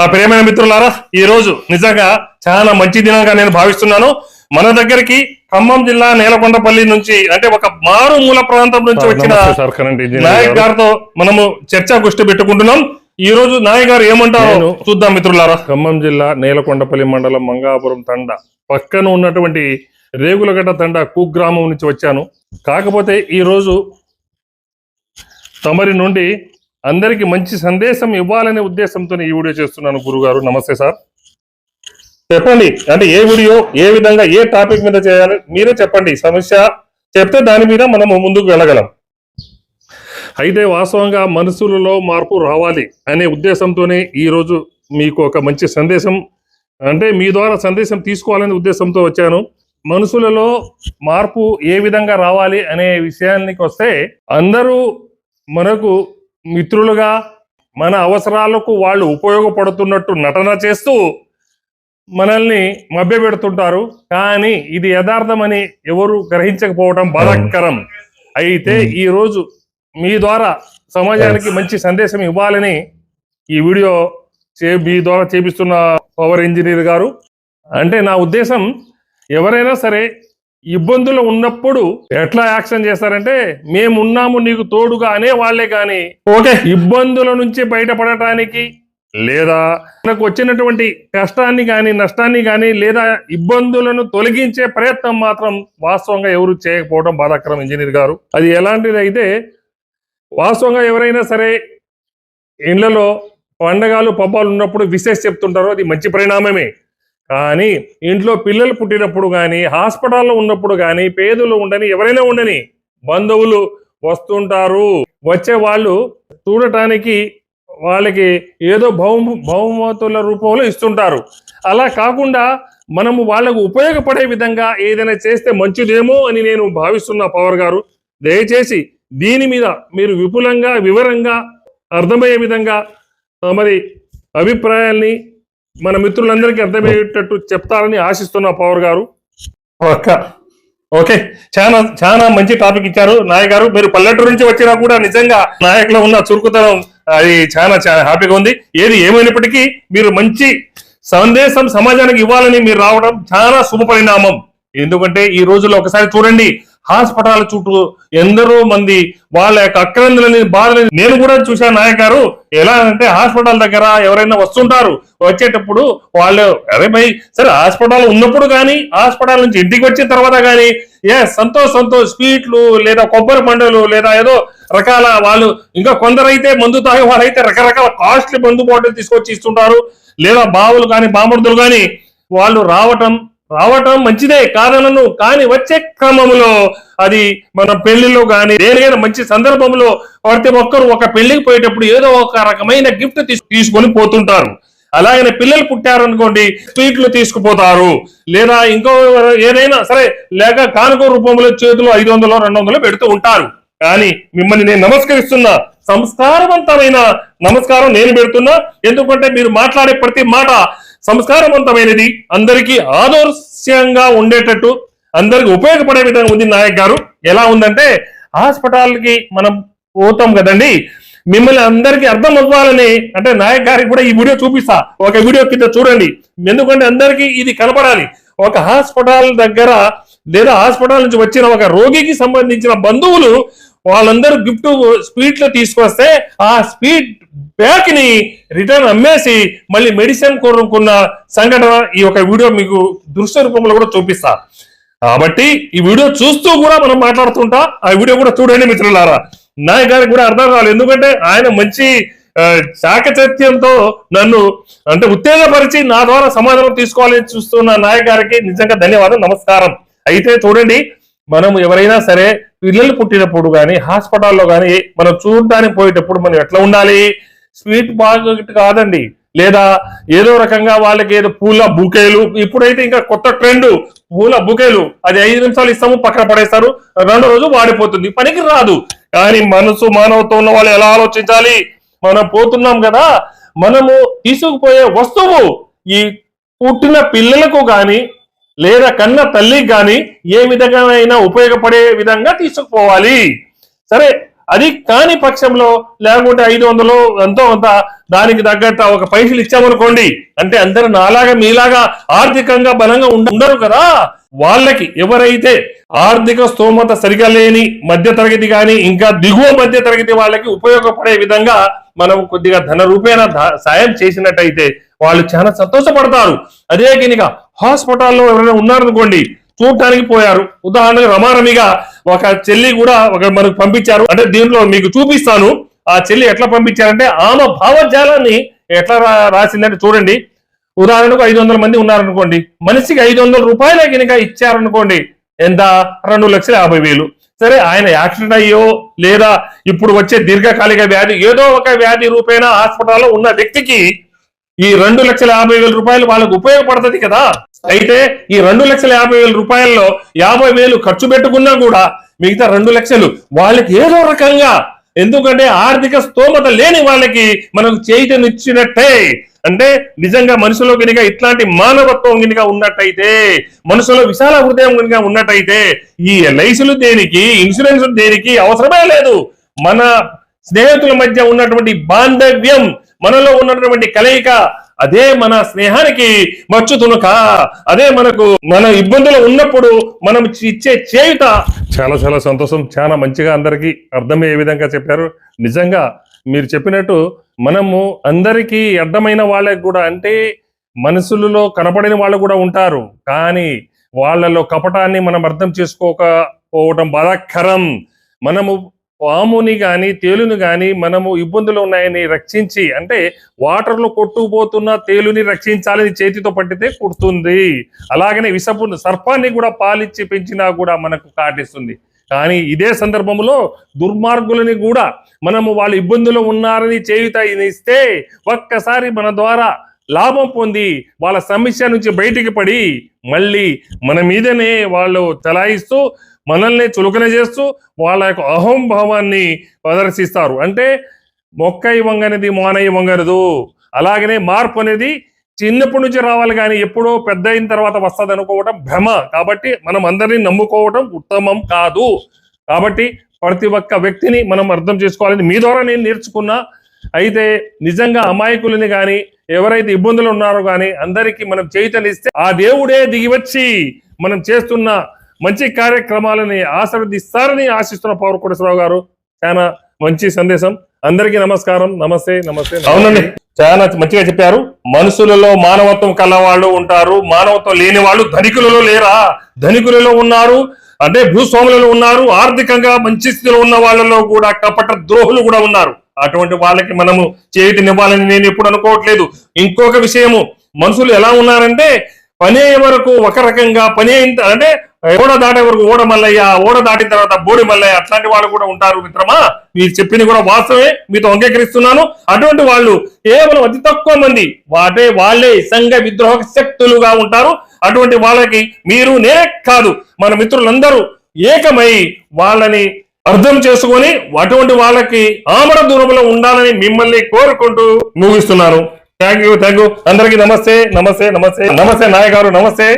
ఆ ప్రియమైన మిత్రులారా ఈ రోజు నిజంగా చాలా మంచి దినంగా నేను భావిస్తున్నాను. మన దగ్గరికి ఖమ్మం జిల్లా నేలకొండపల్లి నుంచి అంటే ఒక మారుమూల ప్రాంతం నుంచి వచ్చిన నాయక్ గారు. గారితో మనము చర్చా గోష్ఠి పెట్టుకుంటున్నాం. ఈ రోజు నాయక్ గారు ఏమంటారో నేను- చూద్దాం మిత్రులారా. ఖమ్మం జిల్లా నేలకొండపల్లి మండలం మంగాపురం తండ. పక్కన ఉన్నటువంటి రేగులగడ్డ తండ కుగ్రామం నుంచి వచ్చాను. కాకపోతే ఈ రోజు తమరి నుండి అందరికి మంచి సందేశం ఇవ్వాలనే ఉద్దేశంతో ఈ వీడియో చేస్తున్నాను గురుగారు. నమస్తే సార్. చెప్పండి. అంటే ఏ వీడియో ఏ విధంగా ఏ టాపిక్ మీద చేయాలి మీరే చెప్పండి. సమస్య చెప్తే దాని మీద మనము ముందుకు వెళ్ళగలం. అయితే వాస్తవంగా మనసులలో మార్పు రావాలి అనే ఉద్దేశంతోనే ఈరోజు మీకు ఒక మంచి సందేశం అంటే మీ ద్వారా సందేశం తీసుకోవాలనే ఉద్దేశంతో వచ్చాను. మనుషులలో మార్పు ఏ విధంగా రావాలి అనే విషయానికి వస్తే అందరూ మనకు మిత్రులుగా మన అవసరాలకు వాళ్ళు ఉపయోగపడుతున్నట్టు నటన చేస్తూ మనల్ని మభ్యపెడుతుంటారు. కానీ ఇది యథార్థమని ఎవరు గ్రహించకపోవడం బాధాకరం. అయితే ఈ రోజు మీ ద్వారా సమాజానికి మంచి సందేశం ఇవ్వాలని ఈ వీడియో చే మీ ద్వారా చేపిస్తున్న పవర్ ఇంజనీర్ గారు. అంటే నా ఉద్దేశం ఎవరైనా సరే ఇబ్బందులు ఉన్నప్పుడు ఎట్లా యాక్షన్ చేస్తారంటే మేమున్నాము నీకు తోడుగా అనే వాళ్ళే కానీ ఓకే. ఇబ్బందుల నుంచి బయటపడటానికి లేదా మనకు వచ్చినటువంటి కష్టాన్ని కానీ నష్టాన్ని కానీ లేదా ఇబ్బందులను తొలగించే ప్రయత్నం మాత్రం వాస్తవంగా ఎవరు చేయకపోవడం బాధాకరం ఇంజనీర్ గారు. అది ఎలాంటిది అయితే వాస్తవంగా ఎవరైనా సరే ఇళ్ళలో పండగలు పబ్బాలు ఉన్నప్పుడు విశేష చెప్తుంటారో అది మంచి పరిణామమే. కానీ ఇంట్లో పిల్లలు పుట్టినప్పుడు కానీ హాస్పిటల్లో ఉన్నప్పుడు కానీ పేదలు ఉండని ఎవరైనా ఉండని బంధువులు వస్తుంటారు. వచ్చే వాళ్ళు చూడటానికి వాళ్ళకి ఏదో బహుమ బహుమతుల రూపంలో ఇస్తుంటారు. అలా కాకుండా మనము వాళ్ళకు ఉపయోగపడే విధంగా ఏదైనా చేస్తే మంచిదేమో అని నేను భావిస్తున్నా పవర్ గారు దయచేసి దీని మీద మీరు విపులంగా వివరంగా అర్థమయ్యే విధంగా మరి అభిప్రాయాల్ని మన మిత్రులందరికీ అర్థమయ్యేటట్టు చెప్తారని ఆశిస్తున్నా పవర్ గారు. ఒక్క ఓకే. చాలా చాలా మంచి టాపిక్ ఇచ్చారు. నాయక్ గారు మీరు పల్లెటూరు నుంచి వచ్చినా కూడా నిజంగా నాయకులో ఉన్న చురుకుతనం అది చాలా చాలా హ్యాపీగా ఉంది. ఏది ఏమైనప్పటికీ మీరు మంచి సందేశం సమాజానికి ఇవ్వాలని మీరు రావడం చాలా శుభ పరిణామం ఎందుకంటే ఈ రోజుల్లో ఒకసారి చూడండి హాస్పిటల్ చుట్టూ ఎందరో మంది వాళ్ళ యొక్క అక్రందులని బాధలని నేను కూడా చూశాను. నాయక్ గారు ఎలా అంటే హాస్పిటల్ దగ్గర ఎవరైనా వస్తుంటారు వచ్చేటప్పుడు వాళ్ళు అరే భయ్ సరే హాస్పిటల్ ఉన్నప్పుడు కానీ హాస్పిటల్ నుంచి ఇంటికి వచ్చిన తర్వాత కానీ ఏ సంతోష్ సంతోష్ స్వీట్లు లేదా కొబ్బరి పండులు లేదా ఏదో రకాల వాళ్ళు ఇంకా కొందరైతే మందు తాగే వాళ్ళైతే రకరకాల కాస్ట్లీ మందు బాటిల్ తీసుకొచ్చి ఇస్తుంటారు. లేదా బావులు కానీ బామర్దులు కానీ వాళ్ళు రావటం రావటం మంచిదే కారణను కానీ వచ్చే క్రమంలో అది మన పెళ్ళిలో కానీ దేనికైనా మంచి సందర్భంలో ప్రతి ఒక్కరు ఒక పెళ్ళికి పోయేటప్పుడు ఏదో ఒక రకమైన గిఫ్ట్ తీసుకొని పోతుంటారు. అలాగనే పిల్లలు పుట్టారనుకోండి స్వీట్లు తీసుకుపోతారు. లేదా ఇంకో ఏదైనా సరే లేక కానుక రూపంలో చేతులు ఐదు వందలు రెండు వందలు పెడుతూ ఉంటారు. కానీ మిమ్మల్ని నేను నమస్కరిస్తున్నా సంస్కారవంతమైన నమస్కారం నేను పెడుతున్నా. ఎందుకంటే మీరు మాట్లాడే ప్రతి మాట సంస్కారవంతమైనది. అందరికీ ఆదర్శంగా ఉండేటట్టు అందరికి ఉపయోగపడే విధంగా ఉంది నాయక్ గారు. ఎలా ఉందంటే హాస్పిటల్కి మనం పోతాం కదండి. మిమ్మల్ని అందరికీ అర్థం అవ్వాలని అంటే నాయక్ గారికి కూడా ఈ వీడియో చూపిస్తా. ఒక వీడియో కింద చూడండి. ఎందుకంటే అందరికీ ఇది కనపడాలి ఒక హాస్పిటల్ దగ్గర లేదా హాస్పిటల్ నుంచి వచ్చిన ఒక రోగికి సంబంధించిన బంధువులు వాళ్ళందరూ గిఫ్ట్ స్పీడ్లో తీసుకొస్తే ఆ స్పీడ్ బ్యాక్ని రిటర్న్ అమ్మేసి మళ్ళీ మెడిసిన్ కోరుకున్న సంఘటన ఈ యొక్క వీడియో మీకు దృశ్య రూపంలో కూడా చూపిస్తా. కాబట్టి ఈ వీడియో చూస్తూ కూడా మనం మాట్లాడుతుంటా ఆ వీడియో కూడా చూడండి మిత్రులారా. నాయక్ గారికి కూడా అర్థం కావాలి. ఎందుకంటే ఆయన మంచి చాకచత్యంతో నన్ను అంటే ఉత్తేజపరిచి నా ద్వారా సమాధానం తీసుకోవాలని చూస్తున్న నాయక్ గారికి నిజంగా ధన్యవాదం నమస్కారం. అయితే చూడండి మనం ఎవరైనా సరే పిల్లలు పుట్టినప్పుడు కానీ హాస్పిటల్లో కానీ మనం చూడటానికి పోయేటప్పుడు మనం ఎట్లా ఉండాలి? స్వీట్ బాగెట్ కాదండి. లేదా ఏదో రకంగా వాళ్ళకి ఏదో పూల బుకేలు ఇప్పుడైతే ఇంకా కొత్త ట్రెండ్ పూల బుకేలు. అది ఐదు నిమిషాలు ఇస్తాము పక్కన పడేస్తారు రెండో రోజు వాడిపోతుంది. పనికి రాదు. కానీ మనసు మానవతో ఉన్న వాళ్ళు ఎలా ఆలోచించాలి? మనం పోతున్నాం కదా. మనము తీసుకుపోయే వస్తువు ఈ పుట్టిన పిల్లలకు కానీ లేదా కన్న తల్లికి కానీ ఏ విధంగా ఉపయోగపడే విధంగా తీసుకుపోవాలి. సరే అది కాని పక్షంలో లేకుంటే ఐదు వందలు ఎంతో అంత దానికి తగ్గట్టు ఒక పైసలు ఇచ్చామనుకోండి అంటే అందరూ నాలాగా మీలాగా ఆర్థికంగా బలంగా ఉండరు కదా. వాళ్ళకి ఎవరైతే ఆర్థిక స్తోమత సరిగా లేని మధ్య తరగతి కానీ ఇంకా దిగువ మధ్య తరగతి వాళ్ళకి ఉపయోగపడే విధంగా మనం కొద్దిగా ధన రూపేణ సాయం చేసినట్టయితే వాళ్ళు చాలా సంతోషపడతారు. అదే కనుక హాస్పిటల్లో ఎవరైనా ఉన్నారనుకోండి చూడటానికి పోయారు. ఉదాహరణకు రమారమిగా ఒక చెల్లి కూడా ఒక మనకు పంపించారు. అంటే దీంట్లో మీకు చూపిస్తాను. ఆ చెల్లి ఎట్లా పంపించారంటే ఆమె భావజాలాన్ని ఎట్లా రా- రాసిందంటే చూడండి. ఉదాహరణకు ఐదు వందల మంది ఉన్నారనుకోండి. మనిషికి ఐదు వందల రూపాయలే కనుక ఇచ్చారనుకోండి ఎంత? రెండు లక్షల యాభై వేలు. సరే ఆయన యాక్సిడెంట్ అయ్యో లేదా ఇప్పుడు వచ్చే దీర్ఘకాలిక వ్యాధి ఏదో ఒక వ్యాధి రూపేణ హాస్పిటల్లో ఉన్న వ్యక్తికి ఈ రెండు లక్షల యాభై వేల రూపాయలు వాళ్ళకు ఉపయోగపడుతుంది కదా? అయితే ఈ రెండు లక్షల యాభై వేల రూపాయల్లో యాభై వేలు ఖర్చు పెట్టుకున్నా కూడా మిగతా రెండు లక్షలు వాళ్ళకి ఏదో రకంగా ఎందుకంటే ఆర్థిక స్తోమత లేని వాళ్ళకి మనకు చేయటనిచ్చినట్టే అంటే నిజంగా మనుషులో కనుక ఇట్లాంటి మానవత్వం కనుక ఉన్నట్టయితే మనసులో విశాల హృదయం కనుక ఉన్నట్టయితే ఈ ఎల్ఐసీలు దేనికి ఇన్సూరెన్స్ దేనికి అవసరమే లేదు. మన స్నేహితుల మధ్య ఉన్నటువంటి బాంధవ్యం మనలో ఉన్నటువంటి కలయిక అదే మన స్నేహానికి మచ్చుతునుక. అదే మనకు మన ఇబ్బందులు ఉన్నప్పుడు మనం ఇచ్చే చేయుత చాలా చాలా సంతోషం. చాలా మంచిగా అందరికీ అర్థమయ్యే విధంగా చెప్పారు. నిజంగా మీరు చెప్పినట్టు మనము అందరికీ అర్థమైన వాళ్ళకి కూడా అంటే మనసులలో కనపడిన వాళ్ళు కూడా ఉంటారు. కానీ వాళ్ళలో కపటాన్ని మనం అర్థం చేసుకోకపోవడం బాధాకరం. మనము పాముని గాని తేలుని గాని మనము ఇబ్బందులు ఉన్నాయని రక్షించి అంటే వాటర్లో కొట్టుకుపోతున్న తేలుని రక్షించాలని చేతితో పట్టితే కుడుతుంది. అలాగనే విషపు సర్పాన్ని కూడా పాలిచ్చి పెంచినా కూడా మనకు కాటిస్తుంది. కానీ ఇదే సందర్భంలో దుర్మార్గులని కూడా మనము వాళ్ళ ఇబ్బందులు ఉన్నారని చేయుత ఇస్తే ఒక్కసారి మన ద్వారా లాభం పొంది వాళ్ళ సమస్య నుంచి బయటికి పడి మళ్ళీ మన మీదనే వాళ్ళు చలాయిస్తూ మనల్ని చులకన చేస్తూ వాళ్ళ యొక్క అహంభావాన్ని ప్రదర్శిస్తారు. అంటే మొక్కై వంగనిది మానయ్య వంగనదు అలాగనే మార్పు అనేది చిన్నప్పటి నుంచి రావాలి కానీ ఎప్పుడో పెద్ద అయిన తర్వాత వస్తుంది అనుకోవడం భ్రమ. కాబట్టి మనం అందరినీ నమ్ముకోవడం ఉత్తమం కాదు. కాబట్టి ప్రతి ఒక్క వ్యక్తిని మనం అర్థం చేసుకోవాలని మీ ద్వారా నేను నేర్చుకున్నా. అయితే నిజంగా అమాయకులని కానీ ఎవరైతే ఇబ్బందులు ఉన్నారో కానీ అందరికీ మనం చైతన్యస్తే ఆ దేవుడే దిగి వచ్చి మనం చేస్తున్న మంచి కార్యక్రమాలని ఆశీర్వదిస్తారని ఆశిస్తున్న పవర్ కోటేశ్వరరావు గారు. చాలా మంచి సందేశం. అందరికీ నమస్కారం. నమస్తే నమస్తే అవునండి. చాలా మంచిగా చెప్పారు. మనుషులలో మానవత్వం కల వాళ్ళు ఉంటారు. మానవత్వం లేని వాళ్ళు ధనికులలో లేరా? ధనికులలో ఉన్నారు. అంటే భూస్వాములలో ఉన్నారు. ఆర్థికంగా మంచి స్థితిలో ఉన్న వాళ్ళలో కూడా కపట ద్రోహులు కూడా ఉన్నారు. అటువంటి వాళ్ళకి మనము చేతినివ్వాలని నేను ఎప్పుడు అనుకోవట్లేదు. ఇంకొక విషయము. మనుషులు ఎలా ఉన్నారంటే పని అయ్యే వరకు ఒక రకంగా పని అయిన అంటే ఓడ దాటే వరకు ఓడ మల్లయ్య ఓడ దాటిన తర్వాత బోడి మల్లయ్య అట్లాంటి వాళ్ళు కూడా ఉంటారు మిత్రమా? మీరు చెప్పింది కూడా వాస్తవమే మీతో అంగీకరిస్తున్నాను. అటువంటి వాళ్ళు కేవలం అతి తక్కువ మంది వాటే వాళ్ళే సంఘ విద్రోహ శక్తులుగా ఉంటారు. అటువంటి వాళ్ళకి మీరు నేనే కాదు మన మిత్రులందరూ ఏకమై వాళ్ళని అర్థం చేసుకొని అటువంటి వాళ్ళకి ఆమర దూరంలో ఉండాలని మిమ్మల్ని కోరుకుంటూ ముగిస్తున్నాను. థ్యాంక్ యూ థ్యాంక్ యూ అందరికీ నమస్తే నమస్తే నమస్తే నమస్తే నాయగారు నమస్తే.